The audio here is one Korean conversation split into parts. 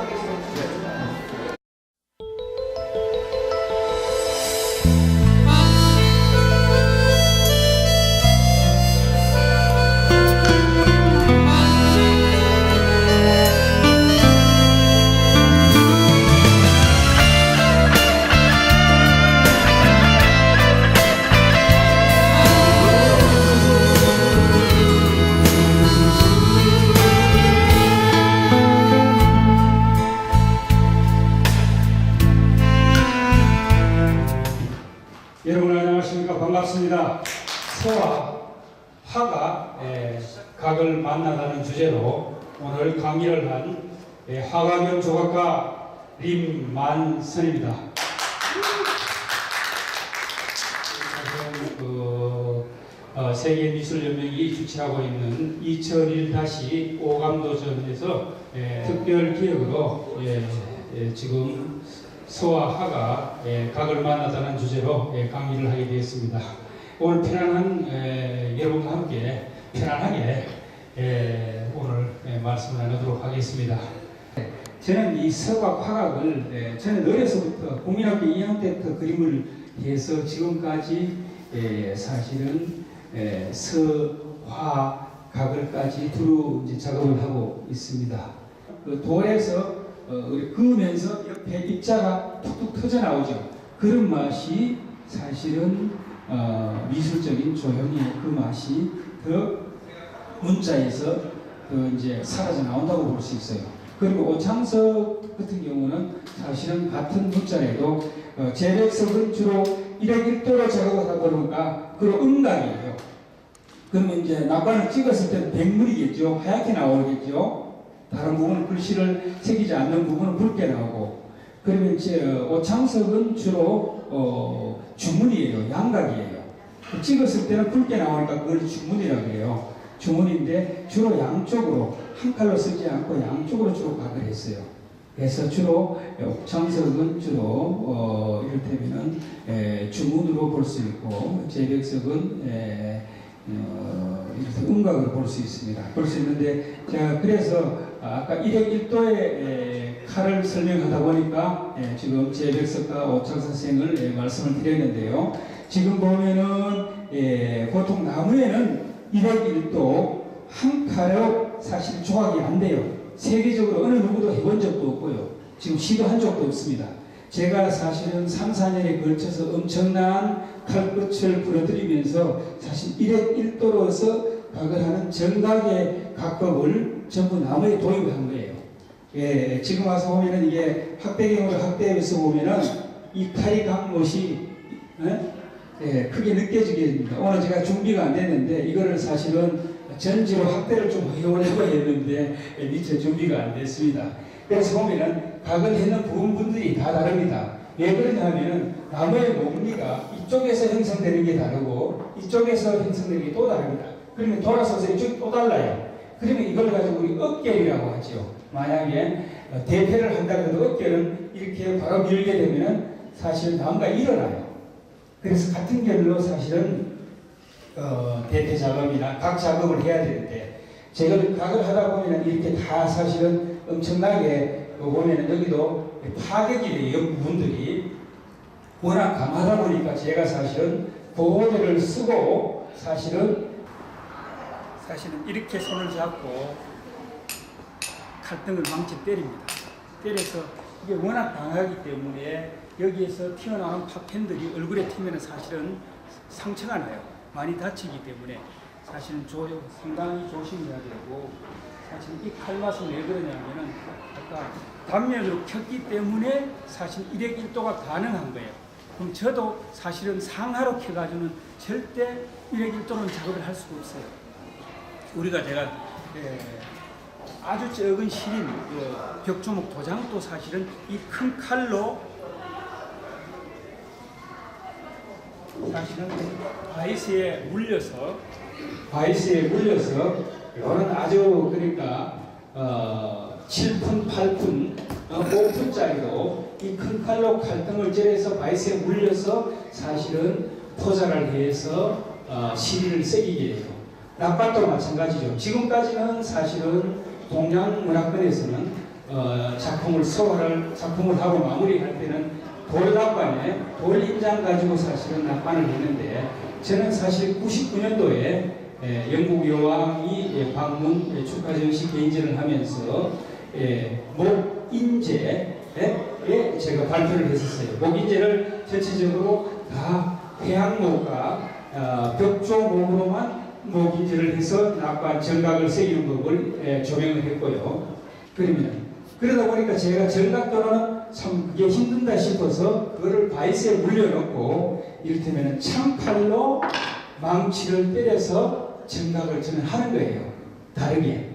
Yeah. 여러분 안녕하십니까 반갑습니다. 서와 화가 에, 각을 만나다는 주제로 오늘 강의를 한 에, 화가경 조각가 림만선입니다. 그, 어, 세계미술연맹이 주최하고 있는 2001 오감도전에서 에, 특별 기획으로 예, 예, 지금 서와 하가 예, 각을 만나자는 주제로 예, 강의를 하게 되었습니다. 오늘 편안한 에, 여러분과 함께 편안하게 예, 오늘 예, 말씀을 나누도록 하겠습니다. 저는 이 서각 화각을 예, 저는 어려서부터 국민학교 2학년 때부터 그림을 해서 지금까지 예, 사실은 예, 서화각을까지 두루 작업을 하고 있습니다. 그 돌에서 어, 우리 그으면서 옆에 입자가 툭툭 터져 나오죠. 그런 맛이 사실은 어, 미술적인 조형의 그 맛이 더 문자에서 더 이제 사라져 나온다고 볼 수 있어요. 그리고 오창석 같은 경우는 사실은 같은 문자에도 어, 재백석은 주로 1억 1도로 작업하다 보니까 그로 음각이에요. 그러면 이제 낙관을 찍었을 때는 백물이겠죠. 하얗게 나오겠죠. 다른 부분은 글씨를 새기지 않는 부분은 붉게 나오고 그러면 이제 어, 오창석은 주로 어, 주문이에요. 양각이에요. 찍었을 때는 붉게 나오니까 그걸 주문이라고 해요. 주문인데 주로 양쪽으로 한 칼로 쓰지 않고 양쪽으로 주로 각을 했어요. 그래서 주로 옥창석은 주로 어, 이를테면은 에, 주문으로 볼 수 있고 제백석은 에, 어, 이렇게 음각으로 볼수 있습니다. 볼 수 있는데 제가 그래서 아까 1억 1도의 칼을 설명하다 보니까 예, 지금 제 백석과 오창 선생을 예, 말씀을 드렸는데요. 지금 보면은 예, 보통 나무에는 1억 1도 한 칼로 사실 조각이 안 돼요. 세계적으로 어느 누구도 해본 적도 없고요. 지금 시도한 적도 없습니다. 제가 사실은 3, 4년에 걸쳐서 엄청난 칼끝을 부러뜨리면서 사실 1억 1도로서 각을 하는 정각의 각법을 전부 나무에 도입한 거예요. 예, 지금 와서 보면은 이게 학대경으로 학대해서 보면은 이 칼이 각 못이 예? 예, 크게 느껴지게 됩니다. 오늘 제가 준비가 안 됐는데 이거를 사실은 전지로 확대를 좀 해보려고 했는데 예, 미처 준비가 안 됐습니다. 그래서 보면은 각을 해는 부분분들이 다 다릅니다. 왜 그러냐 하면은 나무의 몸리가 이쪽에서 형성되는 게 다르고 이쪽에서 형성되는 게 또 다릅니다. 그러면 돌아서서 이쪽이 또 달라요. 그러면 이걸 가지고 우리 어깨이라고 하죠. 만약에 어, 대패를 한다 해도 어깨는 이렇게 바로 밀게 되면은 사실 나무가 일어나요. 그래서 같은 결로 사실은 어, 대패 작업이나 각 작업을 해야 되는데 제가 각을 하다 보면 이렇게 다 사실은 엄청나게 어, 보면은 여기도 파격이 돼요 부분들이 워낙 강하다 보니까 제가 사실은 보호대를 쓰고 사실은 사실은 이렇게 손을 잡고 칼등을 망치 때립니다. 때려서 이게 워낙 강하기 때문에 여기에서 튀어나온 파편들이 얼굴에 튀면 사실은 상처가 나요. 많이 다치기 때문에 사실은 조, 상당히 조심해야 되고 사실 이 칼맛은 왜 그러냐면은 아까 단면으로 켰기 때문에 사실 1억 1도가 가능한 거예요. 그럼 저도 사실은 상하로 켜가지고는 절대 1억 1도는 작업을 할 수가 없어요. 우리가 제가 예, 아주 적은 시린 그 벽조목 도장도 사실은 이 큰 칼로 사실은 바이스에 물려서 바이스에 물려서 이거는 아주 그러니까 어, 7푼, 8푼, 어, 5푼짜리로 이큰 칼로 칼등을 째려서 바이스에 물려서 사실은 포자를 해서 어, 시리를 새기게 해요. 낙밭도 마찬가지죠. 지금까지는 사실은 동양 문화권에서는 어, 작품을 소화를 작품을 하고 마무리할 때는 돌납관에 돌 인장 가지고 사실은 납관을 했는데 저는 사실 99년도에 영국 여왕이 예, 방문 예, 축하 전시 개인전을 하면서 예, 목인제에 예, 제가 발표를 했었어요. 목인제를 전체적으로 다 해양목과 어, 벽조목으로만 목인제를 해서 낙관 정각을 새기는 법을 예, 조명을 했고요. 그러면 그러다 보니까 제가 정각도로는 참 그게 힘든다 싶어서 그거를 바이스에 물려놓고 이를테면 창칼로 망치를 때려서 정각을 저는 하는 거예요. 다르게.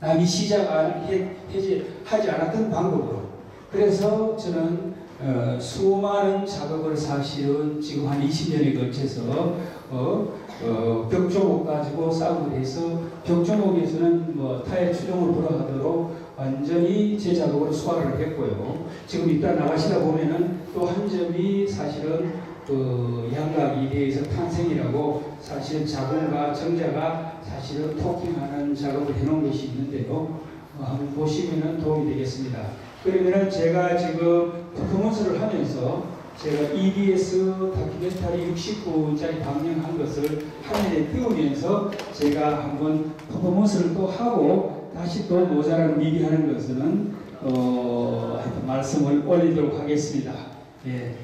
남이 시작 안 해, 해지, 하지 않았던 방법으로. 그래서 저는 어, 수많은 작업을 사실은 지금 한 20년에 걸쳐서 어, 어, 벽조목 가지고 싸움을 해서 벽조목에서는 뭐 타일 추종을 불허하도록 완전히 제 작업으로 소화를 했고요. 지금 이따 나가시다 보면은 또 한 점이 사실은 그 양각 이대에서 탄생이라고 사실은 자궁과 정자가 사실은 토킹하는 작업을 해놓은 것이 있는데요. 어, 한번 보시면은 도움이 되겠습니다. 그러면은 제가 지금 퍼포먼스를 하면서 제가 EBS 다큐멘터리 69분짜리 방영한 것을 화면에 띄우면서 제가 한번 퍼포먼스를 또 하고 다시 또 모자란 미디하는 것은 어, 말씀을 올리도록 하겠습니다. 예. 네.